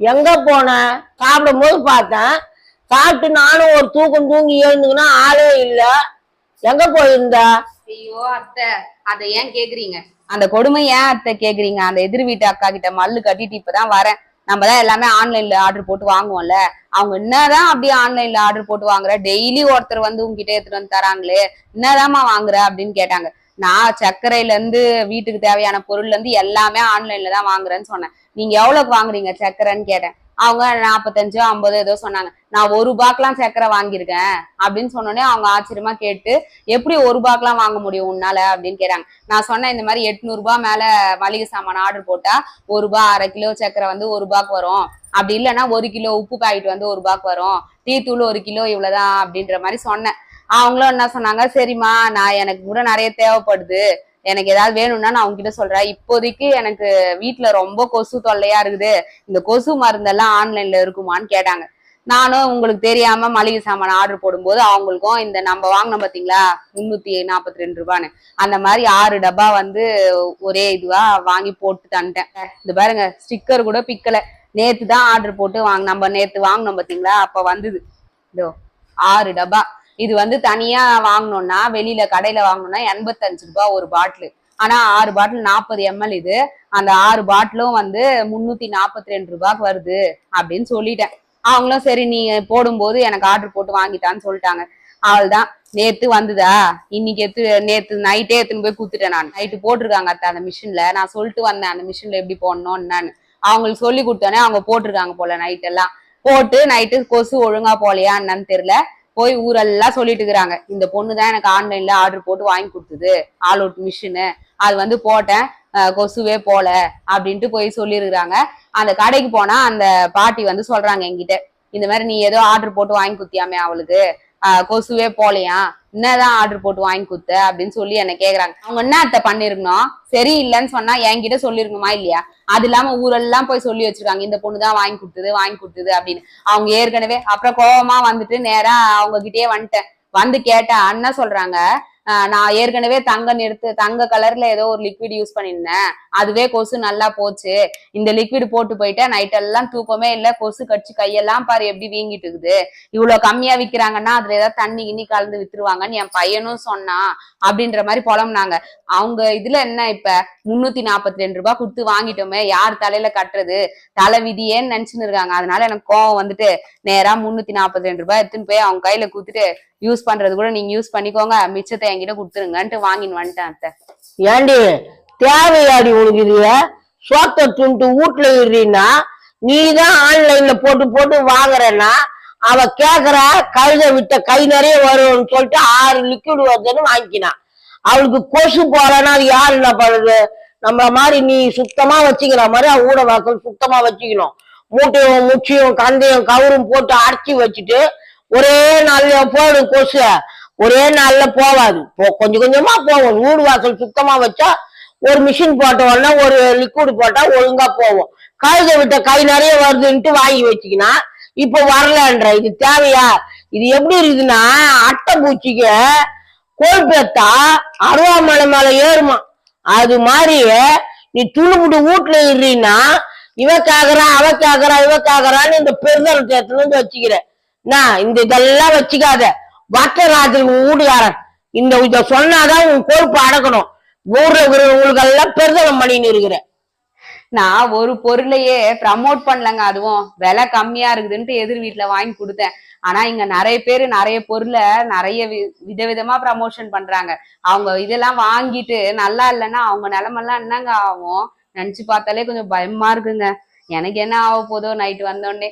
எங்க போனேன் சாப்பிடும் போது பார்த்தேன். சாப்பிட்டு நானும் ஒரு தூக்கம் தூங்கி எழுந்துக்கினா ஆளே இல்ல. எங்க போயிருந்த? ஐயோ அத்தை அதை ஏன் கேக்குறீங்க? அந்த கொடுமை ஏன் அத்தை கேக்குறீங்க? அந்த எதிர் வீட்டு அக்கா கிட்ட மல்லு கட்டிட்டு இப்பதான் வரேன். நம்ம தான் எல்லாமே ஆன்லைன்ல ஆர்டர் போட்டு வாங்குவோம்ல. அவங்க என்னதான் அப்படியே ஆன்லைன்ல ஆர்டர் போட்டு வாங்குற? டெய்லி ஒருத்தர் வந்து உங்ககிட்ட எடுத்துட்டு வந்து தராங்களே. என்னதாம்மா வாங்குற அப்படின்னு கேட்டாங்க. நான் சர்க்கரையில இருந்து வீட்டுக்கு தேவையான பொருள்ல இருந்து எல்லாமே ஆன்லைன்ல தான் வாங்குறேன்னு சொன்னேன். நீங்க எவ்வளவுக்கு வாங்குறீங்க சக்கரைன்னு கேட்டேன். அவங்க நாற்பத்தஞ்சோ ஐம்பது ஏதோ சொன்னாங்க. நான் ஒரு ரூபாய்க்கெல்லாம் சக்கரை வாங்கியிருக்கேன் அப்படின்னு சொன்னோடனே அவங்க ஆச்சரியமா கேட்டு எப்படி ஒரு ரூபாய்க்கெல்லாம் வாங்க முடியும் உன்னால? அப்படின்னு கேட்டாங்க. நான் சொன்னேன் இந்த மாதிரி எட்நூறு ரூபாய் மேல மளிகை சாமான் ஆர்டர் போட்டா ஒரு ரூபாய் அரை கிலோ சர்க்கரை வந்து ஒரு ரூபாய்க்கு வரும். அப்படி இல்லைன்னா ஒரு கிலோ உப்பு பாக்கெட் வந்து ஒரு ரூபாய்க்கு வரும். டீ தூள் ஒரு கிலோ இவ்வளவுதான் அப்படின்ற மாதிரி சொன்னேன். அவங்களும் என்ன சொன்னாங்க சரிம்மா நான் எனக்கு கூட நிறைய தேவைப்படுது. எனக்கு ஏதாவது வேணும்னா நான் அவங்ககிட்ட சொல்றேன். இப்போதைக்கு எனக்கு வீட்டுல ரொம்ப கொசு தொல்லையா இருக்குது. இந்த கொசு மருந்தெல்லாம் ஆன்லைன்ல இருக்குமான்னு கேட்டாங்க. நானும் உங்களுக்கு தெரியாம மளிகை சாமான் ஆர்டர் போடும்போது அவங்களுக்கும் இந்த நம்ம வாங்கினோம் பாத்தீங்களா? முன்னூத்தி நாற்பத்தி ரெண்டு ரூபான்னு. அந்த மாதிரி ஆறு டப்பா வந்து ஒரே இதுவா வாங்கி போட்டு தந்துட்டேன். இந்த பாருங்க ஸ்டிக்கர் கூட பிக்கல நேத்து தான் ஆர்டர் போட்டு வாங்க நம்ம நேத்து வாங்கினோம் பாத்தீங்களா? அப்ப வந்தது. இதோ ஆறு டப்பா. இது வந்து தனியா வாங்கணும்னா வெளியில கடையில வாங்கணும்னா எண்பத்தஞ்சு ரூபாய் ஒரு பாட்டில். ஆனா ஆறு பாட்டில் நாற்பது எம்எல் இது. அந்த ஆறு பாட்டிலும் வந்து முன்னூத்தி நாற்பத்தி ரெண்டு ரூபாய்க்கு வருது அப்படின்னு சொல்லிட்டேன். அவங்களும் சரி நீ போடும்போது எனக்கு ஆர்டர் போட்டு வாங்கிட்டான்னு சொல்லிட்டாங்க. அவள்தான் நேத்து வந்ததா? இன்னைக்கு எத்து நேத்து நைட்டே எடுத்துன்னு போய் குத்துட்டேன் நான். நைட்டு போட்டிருக்காங்க அத்தை அந்த மிஷின்ல நான் சொல்லிட்டு வந்தேன் அந்த மிஷின்ல எப்படி போடணும் நான் அவங்களுக்கு சொல்லி கொடுத்தோன்னே அவங்க போட்டிருக்காங்க போல நைட் எல்லாம். போட்டு நைட்டு கொசு ஒழுங்கா போலையா என்னன்னு தெரியல. போய் ஊரெல்லாம் சொல்லிட்டு இருக்கிறாங்க இந்த பொண்ணு தான் எனக்கு ஆன்லைன்ல ஆர்டர் போட்டு வாங்கி கொடுத்தது. ஆல் அவுட் மிஷினு அது வந்து போட்டேன். கொசுவே போல அப்படின்ட்டு போய் சொல்லியிருக்கிறாங்க அந்த கடைக்கு போனா அந்த பாட்டி வந்து சொல்றாங்க என்கிட்ட. இந்த மாதிரி நீ ஏதோ ஆர்டர் போட்டு வாங்கி குத்தியாமே அவளுக்கு. கொசுவே போலையா? என்னதான் ஆர்டர் போட்டு வாங்கி கொடுத்த? அப்படின்னு சொல்லி என்ன கேக்குறாங்க. அவங்க என்ன அத்தை பண்ணிருக்கணும்? சரி இல்லைன்னு சொன்னா என்கிட்ட சொல்லிருக்கணுமா இல்லையா? அது இல்லாம ஊரெல்லாம் போய் சொல்லி வச்சிருக்காங்க. இந்த பொண்ணு தான் வாங்கி கொடுத்தது வாங்கி கொடுத்தது அப்படின்னு. அவங்க ஏற்கனவே அப்புறம் கோபமா வந்துட்டு நேரா அவங்க கிட்டயே வந்துட்டேன். வந்து கேட்டா அண்ணா சொல்றாங்க நான் ஏற்கனவே தங்க நிறுத்து தங்க கலர்ல ஏதோ ஒரு லிக்விட் யூஸ் பண்ணியிருந்தேன் அதுவே கொசு நல்லா போச்சு. இந்த லிக்விட் போட்டு போயிட்டேன். நைட் எல்லாம் தூக்கமே இல்ல. கொசு கடிச்சு கையெல்லாம் பாரு எப்படி வீங்கிட்டு இருக்குது. இவ்வளவு கம்மியா விக்கிறாங்கன்னா அதுல ஏதாவது தண்ணி கிண்ணி கலந்து வித்துருவாங்கன்னு என் பையனும் சொன்னான். அப்படின்ற மாதிரி புலம்புனாங்க. அவங்க இதுல என்ன இப்ப? முன்னூத்தி நாற்பத்தி ரெண்டு ரூபாய் கொடுத்து வாங்கிட்டோமே. யார் தலையில கட்டுறது? தலை விதியேன்னு நினைச்சுன்னு இருக்காங்க. அதனால எனக்கு கோவம் வந்துட்டு நேரா முன்னூத்தி நாற்பத்தி ரெண்டு ரூபாய் எடுத்துன்னு போய் அவங்க கையில குத்துட்டு யூஸ் பண்றது கூட நீங்க யூஸ் பண்ணிக்கோங்க. மிச்சத்தை என்கிட்ட கொடுத்துருங்கன்ட்டு வாங்கின்னு வந்துட்டேன் அத்தை. ஏண்டி தேவையாடி உனக்கு இது சோத்த துண்டு வீட்டுல இருறீன்னா நீ தான் ஆன்லைன்ல போட்டு போட்டு வாங்குறேன்னா அவ கேக்குற கழுத விட்ட கை நிறைய வரும்னு சொல்லிட்டு ஆறு லிக்விட் வருதுன்னு வாங்கிக்கினான் அவளுக்கு கொசு போலன்னா அது யாரு என்ன பண்ணுது? நம்மள மாதிரி நீ சுத்தமா வச்சுக்கிற மாதிரி அவ ஊட வாக்கள் சுத்தமா வச்சுக்கணும். மூட்டையும் முச்சியும் கந்தையும் கவுரும் போட்டு அடைச்சி வச்சுட்டு ஒரே நாள்ல போடும் கொசு ஒரே நாள்ல போவாது போ- கொஞ்சம் கொஞ்சமா போகும் வீடு வாசல் சுத்தமா வச்சா ஒரு மிஷின் போட்ட உடனே ஒரு லிக்விட் போட்டா ஒழுங்கா போகும் கழுத விட்ட கை நிறைய வருதுன்ட்டு வாங்கி வச்சுக்கினா இப்ப வரலன்ற. இது தேவையா? இது எப்படி இருக்குதுன்னா அட்டை பூச்சிக்க கோல் பெத்தா அருவாமலை மேல ஏறுமா. அது மாதிரி நீ துணுபுட்டு வீட்டுல இருறீன்னா இவ கேக்குறா அவ கேக்குறா இவ கேக்குறான்னு இந்த பெருதல் தேத்துல இருந்து வச்சுக்கிறேன் நான் இந்த இதெல்லாம் வச்சுக்காத. வட்ட ஊடுகாரன். இந்த இத சொன்னாதான் உன் பொறுப்பு அடக்கணும். ஊர்ல இருக்கிறவங்களுக்கு எல்லாம் பெருதலம் பண்ணின்னு இருக்கிற. நான் ஒரு பொருளையே ப்ரமோட் பண்ணலங்க அதுவும். விலை கம்மியா இருக்குதுன்ட்டு எதிர் வீட்டுல வாங்கி கொடுத்தேன். ஆனா இங்க நிறைய பேர் நிறைய பொருளை நிறைய வி- விதவிதமா ப்ரமோஷன் பண்றாங்க. அவங்க இதெல்லாம் வாங்கிட்டு நல்லா இல்லைன்னா அவங்க நிலைமெல்லாம் என்னங்க ஆகும்? நினைச்சு பார்த்தாலே கொஞ்சம் பயமா இருக்குங்க. எனக்கு என்ன ஆக போதோ நைட்டு வந்தோடனே